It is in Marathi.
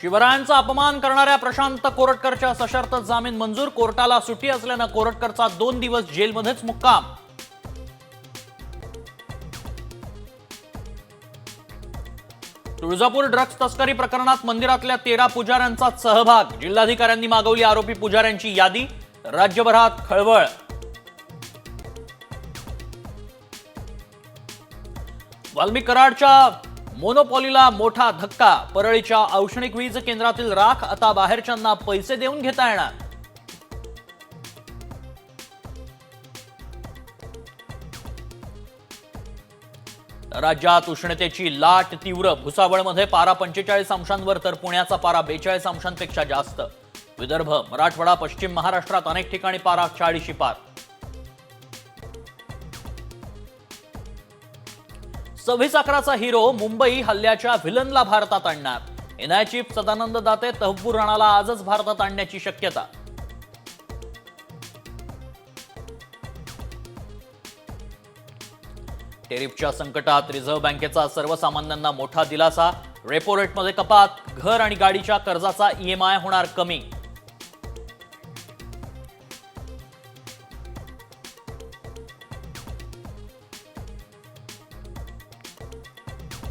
शिवरायांचा अपमान करणाऱ्या प्रशांत कोरटकरच्या सशर्त जामीन मंजूर. कोर्टाला सुट्टी असल्यानं कोरटकरचा दोन दिवस जेलमध्येच मुक्काम. तुळजापूर ड्रग्ज तस्करी प्रकरणात मंदिरातल्या तेरा पुजाऱ्यांचा सहभाग. जिल्हाधिकाऱ्यांनी मागवली आरोपी पुजाऱ्यांची यादी. राज्यभरात खळबळ. वाल्मी कराडच्या मोनोपॉलीला मोठा धक्का. परळीच्या औष्णिक वीज केंद्रातील राख आता बाहेरच्यांना पैसे देऊन घेता येणार. राज्यात उष्णतेची लाट तीव्र भुसावळमध्ये पारा पंचेचाळीस अंशांवर तर पुण्याचा पारा बेचाळीस अंशांपेक्षा जास्त. विदर्भ मराठवाडा पश्चिम महाराष्ट्रात अनेक ठिकाणी पारा चाळीशी पार. सव्वीस अकराचा हिरो मुंबई हल्ल्याच्या व्हिलनला भारतात आणणार. एनआय चीफ सदानंद दाते तहबूर राणाला आजच भारतात आणण्याची शक्यता. टेरिफच्या संकटात रिझर्व्ह बँकेचा सर्वसामान्यांना मोठा दिलासा. रेपो रेटमध्ये कपात घर आणि गाडीच्या कर्जाचा ईएमआय होणार कमी.